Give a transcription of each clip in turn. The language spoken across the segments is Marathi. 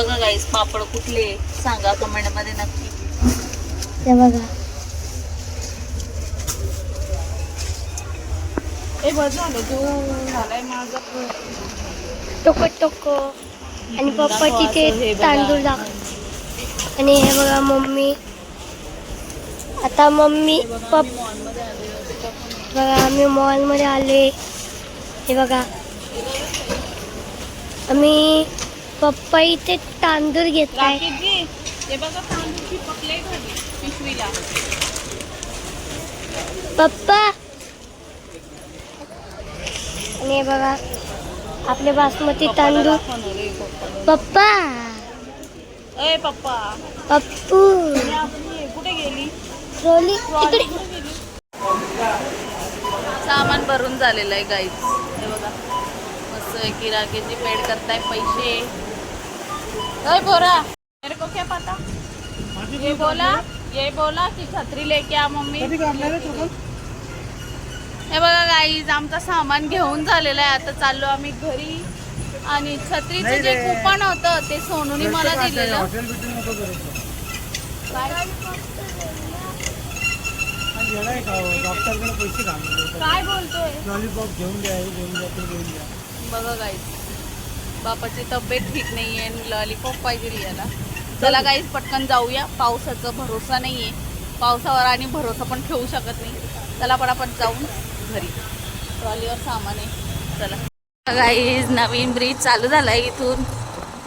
बघा गाईस पापड कुठले? सांगा कमेंटमध्ये नक्की. ते बघा. ए बस झालं तू झालाय माझा टोको टोको. आणि पप्पा तिथे. तांदूळ दाखव आणि हे बघा मम्मी. आता मम्मी पप मॉलमध्ये आले बघा आम्ही मॉलमध्ये आले. हे बघा. आम्ही पप्पा इथे तांदूळ घेताय राकेशजी ते बघा तांदूळची पकले घरी पिशवीला. पप्पा. आणि बघा आपले बासमती तांदूळ. आहे. पप्पा. ए पप्पा. पप्पू. कुठे गेली? ट्रॉली इकडे. सामान भरून झालेलं आहे गाईच हे बघा. मस्त आहे की राकेशजी पेड करताय पैसे. अय बोरा मेरे को क्या पता? ये बोला ये बोला की छत्री लेके आ मम्मी। हे बघा गाईज आमचं सामान घेऊन झालेलं आहे. आता चाललो आम्ही घरी. आणि छत्रीचं जे कुपन होतं ते सोनूने मला दिलेलं. काय? बोलतोय? बघा गाईज बापाची तब्येत ठीक नाही आहे आणि लॉलीपॉप पाहिजे याला चला गाईज पटकन जाऊया. पावसाचा भरोसा नाही आहे पावसावर आणि भरोसा पण ठेवू शकत नाही. चला पटापट जाऊन घरी. ट्रॉलीवर सामान आहे. चला. गाईज नवीन ब्रिज चालू झाला आहे इथून.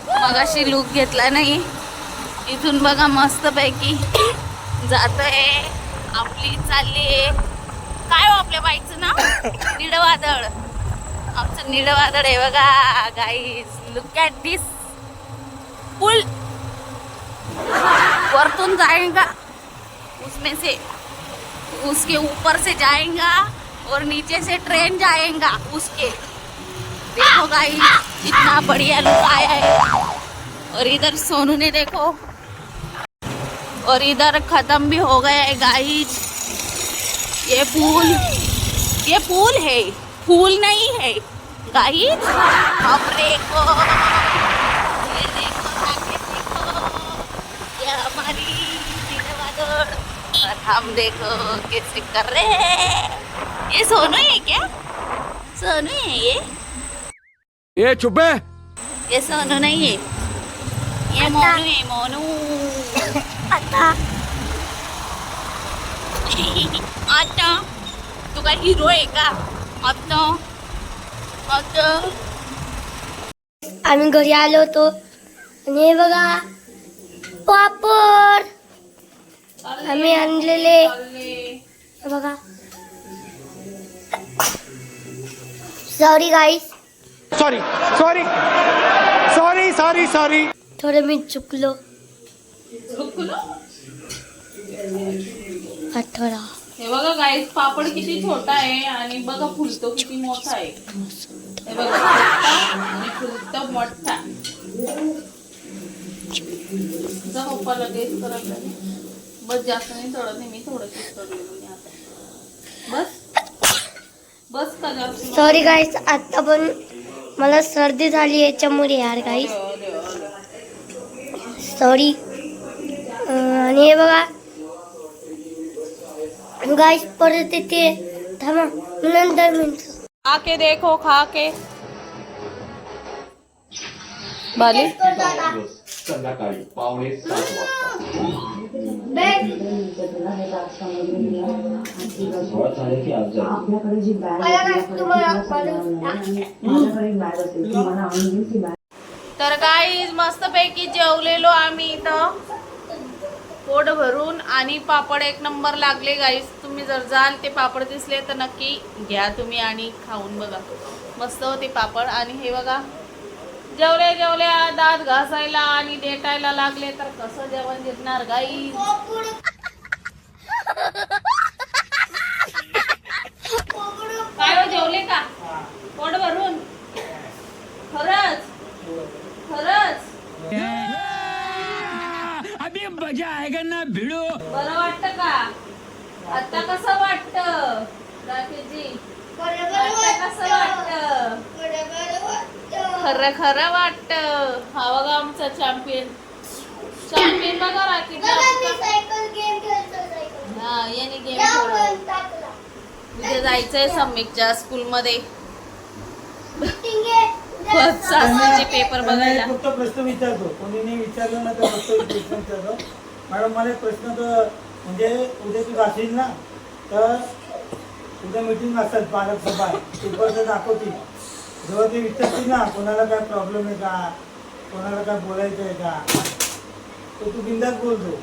मगाशी लूक घेतला नाही. इथून बघा मस्तपैकी जातोय. आपली चालली. आहे काय हो आपल्या बाईकचं नाव? निडवादळ आमचं गाईज लुक ॲट दिस वरतून जाएगा उसमें से उसके ऊपर से जाएगा और नीचे से ट्रेन जाएगा उसके देखो गाइस इतना बढ़िया लुक आया है और इधर सोनू ने देखो और इधर खत्म भी हो गया है गाइस ये पुल ये पुल है फूल नहीं है। गाइस अब देखो। ये देखो आगे देखो। ये हमारी दिलवादोड़ और हम देखो कैसे कर रहे हैं। ये सोनू है क्या? सोनू है ये? ए चुपे ये सोनू नहीं है। ये मोनू है मोनू। आता आता तू काय हिरो आहे का? आता आता. आम्ही घरी आलो होतो. आणि हे बघा पापड. आम्ही आणलेले. हे बघा. Sorry guys sorry sorry sorry sorry sorry थोडं मी चुकलो. थोडा. हे बघा गाईस पापड किती छोटा आहे आणि बघा फुलतो किती मोठा आहे. हे बघा आणि फुलतो मोठा. जा पप्पा लगेच करत. बस जास्त नाही तळत नाही मी थोडं आता. बस. बस का जास्त सॉरी गाईस आता पण मला सर्दी झाली याच्यामुळे यार गाईस सॉरी आणि हे बघा गाइस परत येते थांबा नंतर म्हणतो खा के देखो खा के बाली? संध्याकाळी पावणे सात वाजता तर काही मस्त पैकी जेवलेलो आम्ही इथं. पोट भरून आणि पापड एक नंबर लागले गाईस तुम्ही जर जाल ते पापड दिसले तर नक्की घ्या तुम्ही आणि खाऊन बघा. मस्त होते पापड. आणि हे बघा जेवले जेवल्या दात घासायला आणि डेटायला लागले तर कसं जेवण जिरणार गाई काय हो जेवले का पोट भरून खरंच खरंच अभी मजा आएगा ना भिड़ो. बरं वाटतं का? आता कसं वाटतं? राकेशजी आता कसं वाटतं? खरं खरं वाटतं. हा बघा आमचा चॅम्पियन चॅम्पियन बघा राकीट हा याने गेम खेळला उद्या जायचंय सम्यकच्या स्कूलमध्ये फर्स्ट सासरीचे पेपर बघायला. फक्त प्रश्न विचारतो. कोणी विचारलं ना तर फक्त प्रश्न विचारतो. मॅडम मला एक प्रश्न तर म्हणजे उद्या तू जाशील ना तर उद्या मिटिंग असतात पालक सभा. पेपर तर दाखवतील. जेव्हा ते विचारतील ना कोणाला काय प्रॉब्लेम आहे का? कोणाला काय बोलायचं आहे का? तर तू बिंदास बोलतो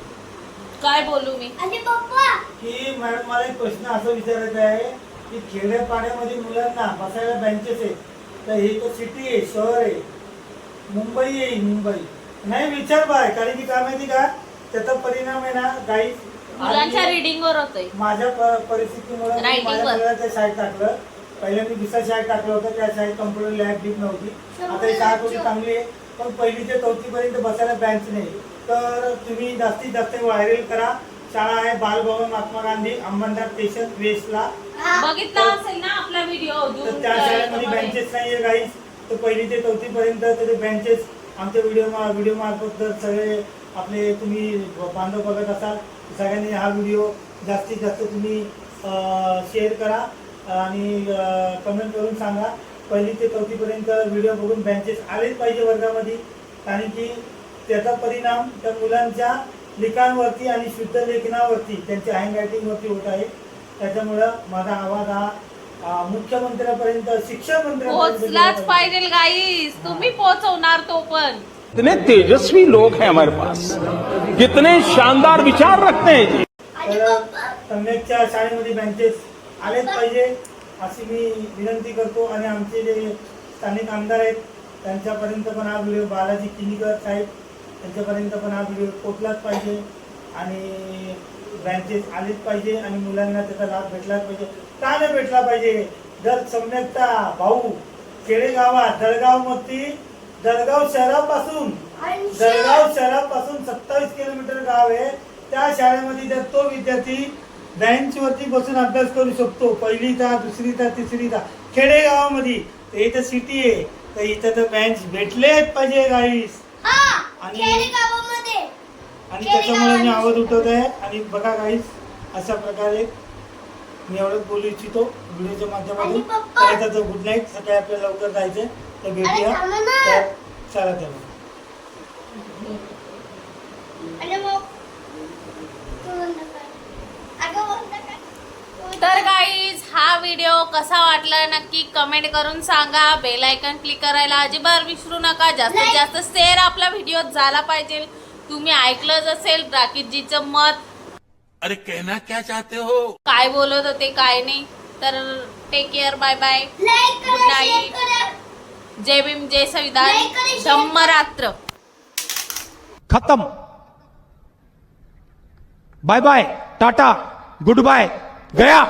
काय बोलू मी? पप्पा! की मॅडम मला एक प्रश्न असं विचारायचा आहे की खेड्यापाड्यामध्ये मुलांना बसायला बेंचेस आहेत. तर हे तर सिटी आहे शहर आहे. मुंबई आहे मुंबई. नाही विचार बाय कारण की काय माहिती का? त्याचा परिणाम आहे ना काही मुलांच्या रिडिंग वर होतंय. माझ्या प- परिस्थितीमुळे मी Writing माझ्या वर. मुलाला त्या शाळेत टाकलं. पहिले मी दुसऱ्या शाळेत टाकलं होतं त्या शाळेत कम्प्युटर लॅब डीप नव्हती. आता ही शाळा थोडी चांगली आहे पण पहिली ते चौथी पर्यंत बसायला बेंच नाही. तर तुम्ही जास्तीत जास्त व्हायरल करा. शाळा आहे बालभवन महात्मा गांधी अंबरनाथ स्टेशन वेस्टला. बघितला असेल ना आपला व्हिडिओ तर त्या शाळेमध्ये बेंचेस नाहीये गाईस तर पहिली ते चौथी पर्यंत ते बेंचेस आमच्या व्हिडिओ व्हिडिओ मार्फत जर सगळे आपले तुम्ही बांधव बघत असाल सगळ्यांनी हा व्हिडिओ जास्तीत जास्त तुम्ही शेअर करा आणि कमेंट करून सांगा. पहिली ते चौथीपर्यंत व्हिडिओ बघून बेंचेस आलेच पाहिजे वर्गामध्ये. कारण की त्याचा परिणाम त्या मुलांच्या लिखाणावरती आणि शुद्ध लेखनावरती त्यांच्या हँडरायटिंगवरती होत आहे. त्याच्यामुळं माझा आवाज हा मुख्यमंत्र्यापर्यंत शिक्षण मंत्र्यापर्यंत पोहोचलाच पाहिजे. गाईस तुम्ही पोहोचवणार तो पण. इतने तेजस्वी लोग हैं हमारे पास। कितने शानदार विचार रखते हैं जी। तर सम्यकच्या शाळेमध्ये बेंचेस आलेच पाहिजे अशी मी विनंती करतो. आणि आमचे जे स्थानिक आमदार आहेत त्यांच्यापर्यंत पण हा व्हिडिओ बालाजी किनीकर साहेब त्यांच्यापर्यंत पण हा व्हिडिओ पोचलाच पाहिजे. आणि बँचेस आलेच पाहिजे आणि मुलांना त्याचा लाभ भेटलाच पाहिजे. का नाही भेटला पाहिजे. जर सम्यकता भाऊ खेडेगावात जळगाव जळगाव शहरापासून जळगाव शहरापासून सत्तावीस किलोमीटर गाव आहे. त्या शाळेमध्ये जर तो विद्यार्थी बेंच वरती बसून अभ्यास करू शकतो पहिलीचा दुसरीचा तिसरीचा खेडेगावामध्ये तर इथं सिटी आहे. तर इथं तर बेंच भेटलेच पाहिजे गाईस आणि आणि त्याच्यामुळे मी आवाज उठवत आहे आणि बघा गाईस अशा प्रकारे मी एवढंच बोलू इच्छितो. व्हिडिओच्या माध्यमातून गुड नाईट सकाळी आपल्याला लवकर जायचं तर भेटूया. तर चला तर गाईज हा व्हिडिओ कसा वाटला नक्की कमेंट करून सांगा. बेल आयकन क्लिक करायला अजिबात विसरू नका. जास्तीत जास्त शेअर आपला व्हिडिओ झाला पाहिजे. तुम्ही ऐकलंच असेल राकेशजीचं मत. अरे कहना क्या चाहते हो? काय बोलत होते काय नाही. तर take care bye bye good night जय भीम जय संविधान Like करा, share धम्मरात्र. खत्म. Bye bye tata good bye गया.